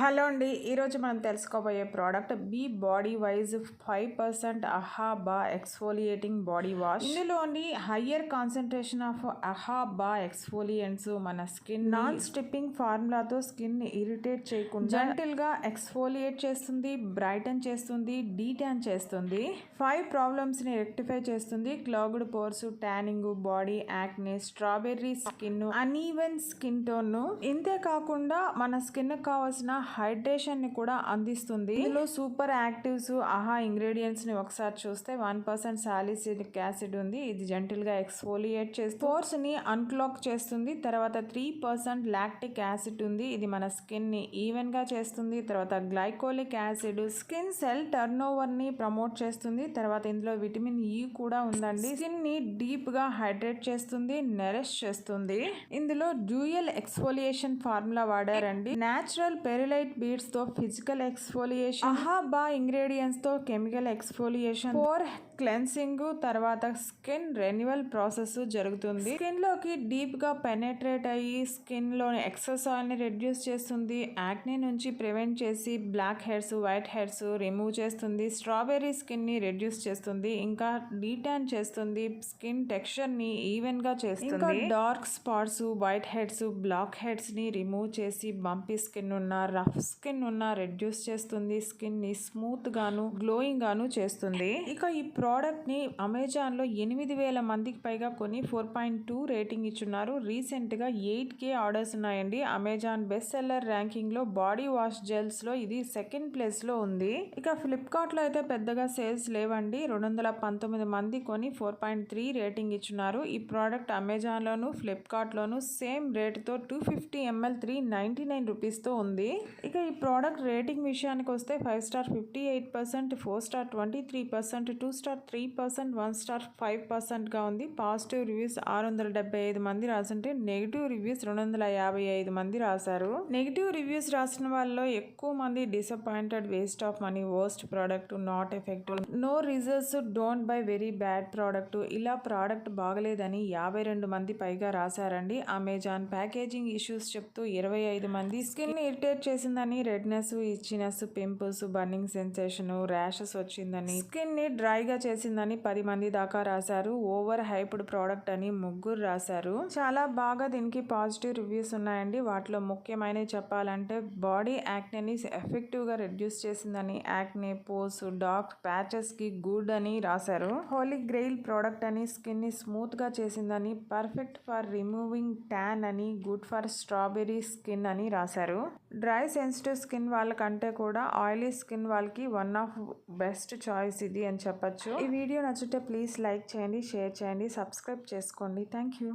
Hello అండి. ఈరోజు మనం తెలుసుకోబోయే product be bodywise five percent అహాబా exfoliating body wash. ఇందులోని హయ్యర్ కాన్సన్ట్రేషన్ ఆఫ్ అహాబా ఎక్స్ఫోలియంట్స్ మన స్కిన్ నాన్ స్టిప్పింగ్ ఫార్ములాతో స్కిన్ని ఇరిటేట్ చేయకుండా జెంటిల్గా ఎక్స్ఫోలియేట్ చేస్తుంది బ్రైటన్ చేస్తుంది డీటాన్ చేస్తుంది. ఫైవ్ ప్రాబ్లమ్స్ని రెక్టిఫై చేస్తుంది. Clogged pores tanning body acne strawberry skin uneven skin tone. ఇంతే కాకుండా మన స్కిన్ కావాల్సిన హైడ్రేషన్ని కూడా అందిస్తుంది. ఇందులో సూపర్ యాక్టివ్స్ ఆహా ఇంగ్రీడియంట్స్ని ఒకసారి చూస్తే వన్ పర్సెంట్ సాలిసిలిక్ యాసిడ్ ఉంది. ఇది జెంటిల్గా ఎక్స్ఫోలియేట్ చేస్తుంది పోర్స్ని అన్క్లాక్ చేస్తుంది. తర్వాత త్రీ పర్సెంట్ లాక్టిక్ యాసిడ్ ఉంది. ఇది మన స్కిన్ని ఈవెన్గా చేస్తుంది. తర్వాత glycolic acid skin cell turn ఓవర్ని promote చేస్తుంది. తర్వాత ఇందులో విటమిన్ ఈ కూడా ఉందండి. స్కిన్ని డీప్గా హైడ్రేట్ చేస్తుంది నెరెష్ చేస్తుంది. ఇందులో డ్యూయల్ ఎక్స్ఫోలియేషన్ ఫార్ములా వాడారండి. న్యాచురల్ పెరిలై బీడ్స్తో ఫిజికల్ ఎక్స్ఫోలియేషన్ అహాబా ఇంగ్రీడియంట్స్తో కెమికల్ ఎక్స్ఫోలియేషన్ ఫోర్ క్లెన్సింగ్ తర్వాత స్కిన్ రెన్యువల్ ప్రాసెస్ జరుగుతుంది. స్కిన్లోకి డీప్గా పెనెట్రేట్ అయ్యి స్కిన్లోని ఎక్సెస్ ఆయిల్ని రెడ్యూస్ చేస్తుంది. యాక్నే నుంచి ప్రివెంట్ చేసి black heads white heads remove చేస్తుంది. స్ట్రాబెర్రీ స్కిన్ని రెడ్యూస్ చేస్తుంది. ఇంకా డీటాన్ చేస్తుంది. స్కిన్ టెక్స్చర్ని ఈవెన్గా చేస్తుంది. ఇంకా dark spots white heads black హెడ్స్ని remove చేసి బంపీ స్కిన్ ఉన్న రఫ్ స్కిన్ ఉన్న రెడ్యూస్ చేస్తుంది. స్కిన్ని స్మూత్ గాను గ్లోయింగ్ గాను చేస్తుంది. ఇక ఈ ప్రోడక్ట్ని అమెజాన్లో ఎనిమిది వేల మందికి పైగా కొని ఫోర్ పాయింట్ టూ రేటింగ్ ఇచ్చున్నారు. రీసెంట్గా ఎయిట్ కే ఆర్డర్స్ ఉన్నాయండి. అమెజాన్ బెస్ట్ సెల్లర్ ర్యాంకింగ్లో బాడీ వాష్ జెల్స్లో ఇది సెకండ్ ప్లేస్లో ఉంది. ఇక ఫ్లిప్కార్ట్లో అయితే పెద్దగా సేల్స్ లేవండి. రెండు వందల పంతొమ్మిది మంది కొని ఫోర్ పాయింట్ త్రీ రేటింగ్ ఇచ్చున్నారు. ఈ ప్రోడక్ట్ అమెజాన్ లోను ఫ్లిప్కార్ట్ లోను same రేట్తో two fifty ML three ninety nine రూపీస్తో ఉంది. ఇక ఈ ప్రోడక్ట్ రేటింగ్ విషయానికి వస్తే five star fifty eight percent four star twenty three percent two star three percent one star five పర్సెంట్గా ఉంది. పాజిటివ్ రివ్యూస్ ఆరు వందల డెబ్బై ఐదు మంది రాసుంటే నెగిటివ్ రివ్యూస్ రెండు వందల యాభై ఐదు మంది రాశారు. నెగిటివ్ రివ్యూస్ రాసిన వాళ్ళలో ఎక్కువ మంది disappointed waste of money worst product not effective no results don't buy very bad product ఇలా ప్రోడక్ట్ బాగలేదని యాభై రెండు మంది పైగా రాశారండి. అమెజాన్ ప్యాకేజింగ్ ఇష్యూస్ చెప్తూ ఇరవై ఐదు మంది స్కిన్ ఇరిటేట్ చేసిందని redness itchiness pimples burning sensation rashes వచ్చిందని స్కిన్ని డ్రైగా చేసిందని పది మంది దాకా రాశారు. ఓవర్ హైప్డ్ ప్రోడక్ట్ అని ముగ్గురు రాశారు. చాలా బాగా దీనికి పాజిటివ్ రివ్యూస్ ఉన్నాయండి. వాటిలో ముఖ్యమైనవి చెప్పాలంటే బాడీ యాక్నేని ఎఫెక్టివ్గా రెడ్యూస్ చేసిందని యాక్నే పోస్ డార్క్ ప్యాచెస్కి గుడ్ అని రాశారు. హోలీ గ్రెయిల్ ప్రోడక్ట్ అని స్కిన్ని స్మూత్గా చేసిందని పర్ఫెక్ట్ ఫర్ రిమూవింగ్ ట్యాన్ అని గుడ్ ఫర్ స్ట్రాబెర్రీ స్కిన్ అని రాశారు. డ్రై సెన్సిటివ్ స్కిన్ వాళ్ళకంటే కూడా ఆయిలీ స్కిన్ వాళ్ళకి వన్ ఆఫ్ బెస్ట్ చాయిస్ ఇది అని చెప్పొచ్చు. ఈ వీడియో నచ్చితే ప్లీజ్ లైక్ చేయండి షేర్ చేయండి సబ్స్క్రైబ్ చేసుకోండి. Thank you